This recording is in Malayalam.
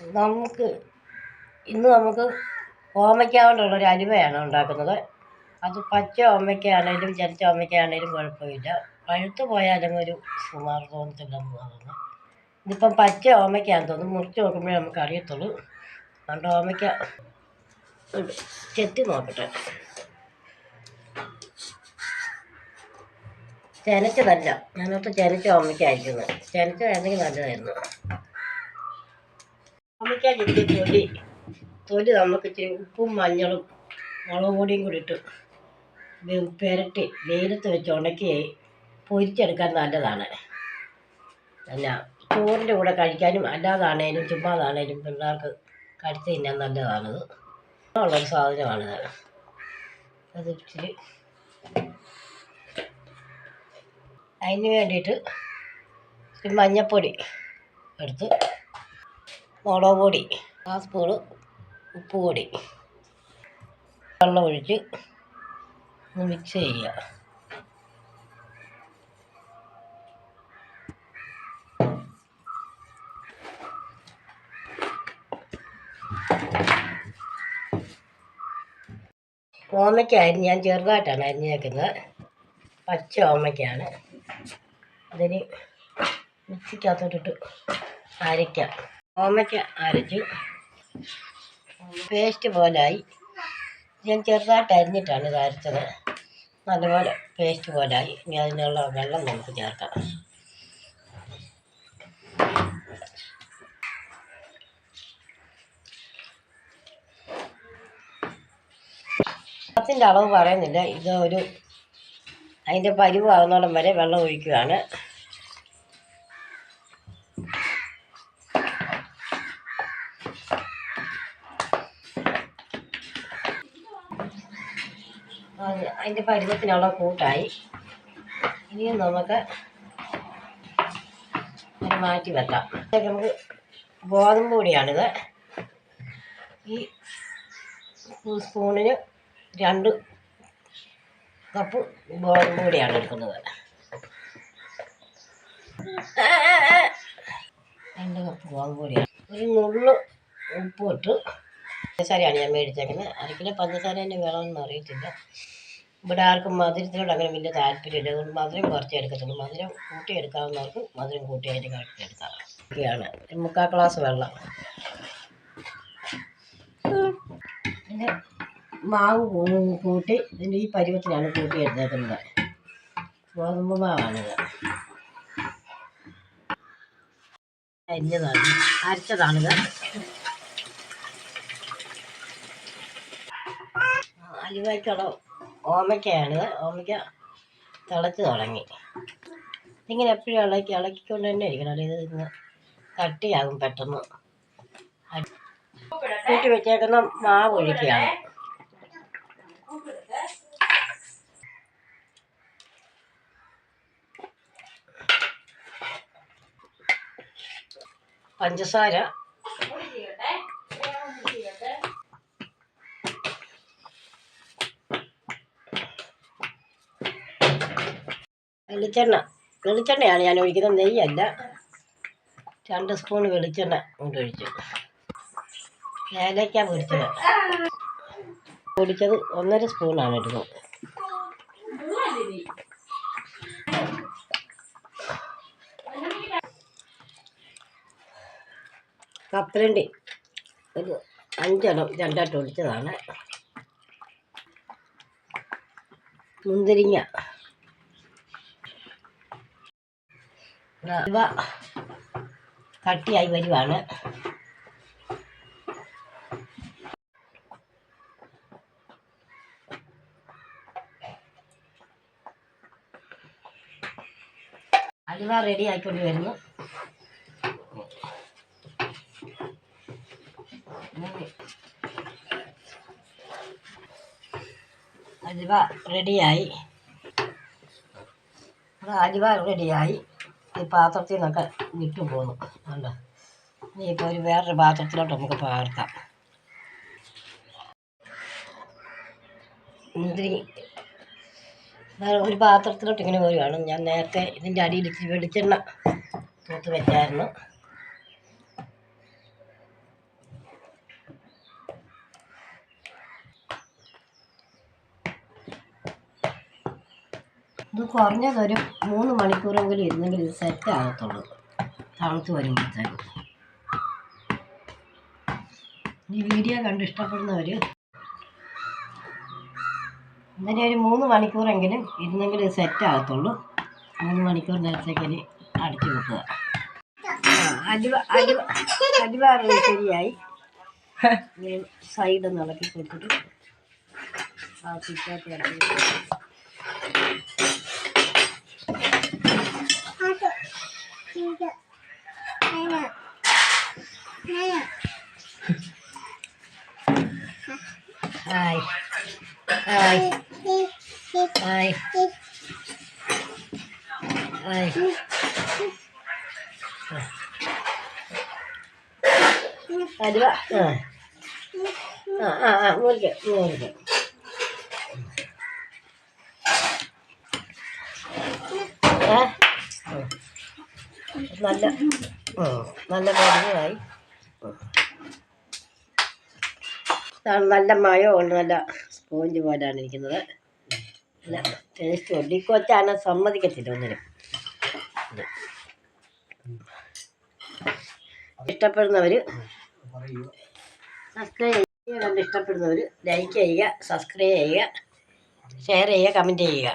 നമുക്ക് ഇന്ന് നമുക്ക് ഓമയ്ക്ക കൊണ്ടുള്ളൊരു അലുവയാണ് ഉണ്ടാക്കുന്നത്. അത് പച്ച ഓമയ്ക്കയാണേലും ചരിച്ച ഓമയ്ക്കയാണേലും കുഴപ്പമില്ല. പഴുത്ത് പോയാലും ഒരു സുമാർ തോന്നത്തില്ലെന്ന് തോന്നുന്നു. ഇതിപ്പം പച്ച ഓമയ്ക്കാന്ന് തോന്നുന്നു. മുറിച്ച് നോക്കുമ്പോഴേ നമുക്ക് അറിയത്തുള്ളൂ അതുകൊണ്ട് ഓമയ്ക്ക ചെത്തി നോക്കട്ടെ. ചെനച്ചതല്ല. ഞാനോർത്ത് ചെനച്ച ഓമയ്ക്കായിരിക്കുന്നത് ചെനച്ചതായിരുന്നെങ്കിൽ നല്ലതായിരുന്നു. ഓമയ്ക്ക ചെത്തി തൊലി തൊലി നമുക്ക് ഇച്ചിരി ഉപ്പും മഞ്ഞളും മുളക് പൊടിയും കൂടി ഇട്ട്. പുരട്ടി വെയിലത്ത് വെച്ച് ഉണക്കി പൊരിച്ചെടുക്കാൻ നല്ലതാണ്. അല്ല ചോറിന്റെ കൂടെ കഴിക്കാനും അല്ലാതാണേലും ചുമ്മാതാണേലും പിള്ളേർക്ക് കടിച്ച് തിന്നാൻ നല്ലതാണത്. ഉള്ളൊരു സാധനമാണിത് അത് ഇച്ചിരി അതിന് വേണ്ടിയിട്ട് മഞ്ഞപ്പൊടി എടുത്ത് മുളക് പൊടി ആ സ്പൂണ് ഉപ്പ് പൊടി വെള്ളം ഒഴിച്ച് ഒന്ന് മിക്സ് ചെയ്യുക. ഓമയ്ക്കായിരുന്നു ഞാൻ ചെറുതായിട്ടാണ് അരിഞ്ഞേക്കുന്നത്. പച്ച ഓമയ്ക്കാണ്. അതിന് മിക്സിക്കകത്തോട്ടിട്ട് അരയ്ക്കാം. ഓമയ്ക്ക അരച്ചു പേസ്റ്റ് പോലായി. ഞാൻ ചെറുതായിട്ട് അരിഞ്ഞിട്ടാണ് ഇത് അരച്ചത്. നല്ലപോലെ പേസ്റ്റ് പോലായി. ഇനി അതിനുള്ള വെള്ളം നമുക്ക് ചേർക്കാം. വെള്ളത്തിന്റെ അളവ് പറയുന്നില്ല. ഇത് ഒരു അതിന്റെ പരിവാകുന്നോളം വരെ വെള്ളം ഒഴിക്കുകയാണ് അത് അതിന്റെ പരുവത്തിനുള്ള കൂട്ടായി. ഇനിയും നമുക്ക് അത് മാറ്റി വെക്കാം. നമുക്ക് ഗോതമ്പ് പൊടിയാണിത്. ഈ സ്പൂ- സ്പൂണിന് രണ്ട് കപ്പ് ഗോതമ്പ് പൊടിയാണ് എടുക്കുന്നത്. രണ്ട് കപ്പ് ഗോതമ്പ് പൊടിയാണ്. ഒരു നുള്ളു ഉപ്പ് ഇട്ട് പഞ്ചസാരയാണ് ഞാൻ മേടിച്ചേക്കുന്നത്. അര കിലോ പഞ്ചസാര തന്നെ വേണമെന്ന് അറിയത്തില്ല. ഇവിടെ ആർക്കും മധുരത്തിനോട് അങ്ങനെ വലിയ താല്പര്യമില്ല. അതുകൊണ്ട് മധുരം കുറച്ചേ എടുക്കത്തുള്ളൂ. മധുരം കൂട്ടി എടുക്കാവുന്നവർക്ക് മധുരം കൂട്ടി അതിന്റെ കറക്റ്റ് എടുക്കാം ഒക്കെയാണ് മുക്കാൽ ഗ്ലാസ് വെള്ളം. പിന്നെ മാവ് കൂട്ടി ഇതിന്റെ ഈ പരുവത്തിനാണ് കൂട്ടി എടുത്തേക്കുന്നത് ഗോതമ്പ് മാവാണിത്. അരിഞ്ഞതാണ് അരച്ചതാണിത്. അലുവയ്ക്കുള്ള ഓമയ്ക്കയാണ് ഓമയ്ക്ക തിളച്ച് തുടങ്ങി. ഇങ്ങനെ എപ്പോഴും ഇളക്കി ഇളക്കിക്കൊണ്ട് തന്നെ ഇരിക്കണം. അല്ലെങ്കിൽ ഇത് ഇന്ന് കട്ടിയാകും പെട്ടെന്ന്. കൂട്ടി വെച്ചേക്കുന്ന മാവ് ഒഴിക്കുകയാണ്. പഞ്ചസാര വെളിച്ചെണ്ണ. വെളിച്ചെണ്ണയാണ് ഞാൻ ഒഴിക്കുന്നത്. നെയ്യല്ല. രണ്ട് സ്പൂൺ വെളിച്ചെണ്ണ കൊണ്ട് ഒഴിച്ചു. ഏലക്ക പൊടിച്ചത് ഒന്നര സ്പൂണാണ് ഇടുന്നത് കപ്പലണ്ടി ഒരു അഞ്ചെണ്ണം രണ്ടായിട്ട് ഒടിച്ചതാണ് മുന്തിരിങ്ങ. ഇവ കട്ടിയായി വരുവാണ്. അലുവ റെഡി ആയിക്കൊണ്ട് വരുന്നു. അലുവ റെഡിയായി അലുവ റെഡിയായി ഈ പാത്രത്തിൽ നിന്നൊക്കെ വിട്ടു പോന്നു. ഇനി ഇപ്പോൾ ഒരു വേറൊരു പാത്രത്തിലോട്ട് നമുക്ക് പകർത്താം മുന്തിരി ഒരു പാത്രത്തിലോട്ട് ഇങ്ങനെ പോരുകയാണ് ഞാൻ നേരത്തെ ഇതിന്റെ അടിയിൽ ഇച്ചിരി വെളിച്ചെണ്ണ തൂത്ത് വെച്ചായിരുന്നു. ഇത് കുറഞ്ഞതൊരു മൂന്ന് മണിക്കൂറെങ്കിലും ഇരുന്നെങ്കിൽ ഇത് സെറ്റ് ആകത്തുള്ളൂ. തണുത്ത് വരുമ്പോഴത്തേക്കും. ഈ വീഡിയോ കണ്ട് ഇഷ്ടപ്പെടുന്നവർ ഇതിനെ ഒരു മൂന്ന് മണിക്കൂറെങ്കിലും ഇരുന്നെങ്കിൽ ഇത് സെറ്റ് ആകത്തുള്ളൂ. മൂന്ന് മണിക്കൂർ നേരത്തേക്ക് ഇനി അടച്ചു വെക്കുക. ശരിയായി. സൈഡ് ഒന്ന് ഇളക്കി കൊടുത്തിട്ട് ആ പിറ്റാത്തി ഇറക്കി ഹായ് ഹായ് ഹായ് ഹായ് അലുവ ആ ആ ആ ആ മുറിക്കാം മുറിക്കാം ഏ ഉം. നല്ല ഉം, നല്ല മരുന്നായി ഇതാണ് നല്ല മയമുണ്ട് നല്ല സ്പോഞ്ച് പോലെയാണ് ഇരിക്കുന്നത്. നല്ല ടേസ്റ്റ് ഉണ്ട്. ഈ കൊച്ചാണ് സമ്മതിക്കത്തില്ല ഒന്നിനും. ഇഷ്ടപ്പെടുന്നവർ സബ്സ്ക്രൈബ് ചെയ്യുക കണ്ട് ഇഷ്ടപ്പെടുന്നവർ ലൈക്ക് ചെയ്യുക സബ്സ്ക്രൈബ് ചെയ്യുക ഷെയർ ചെയ്യുക കമന്റ് ചെയ്യുക.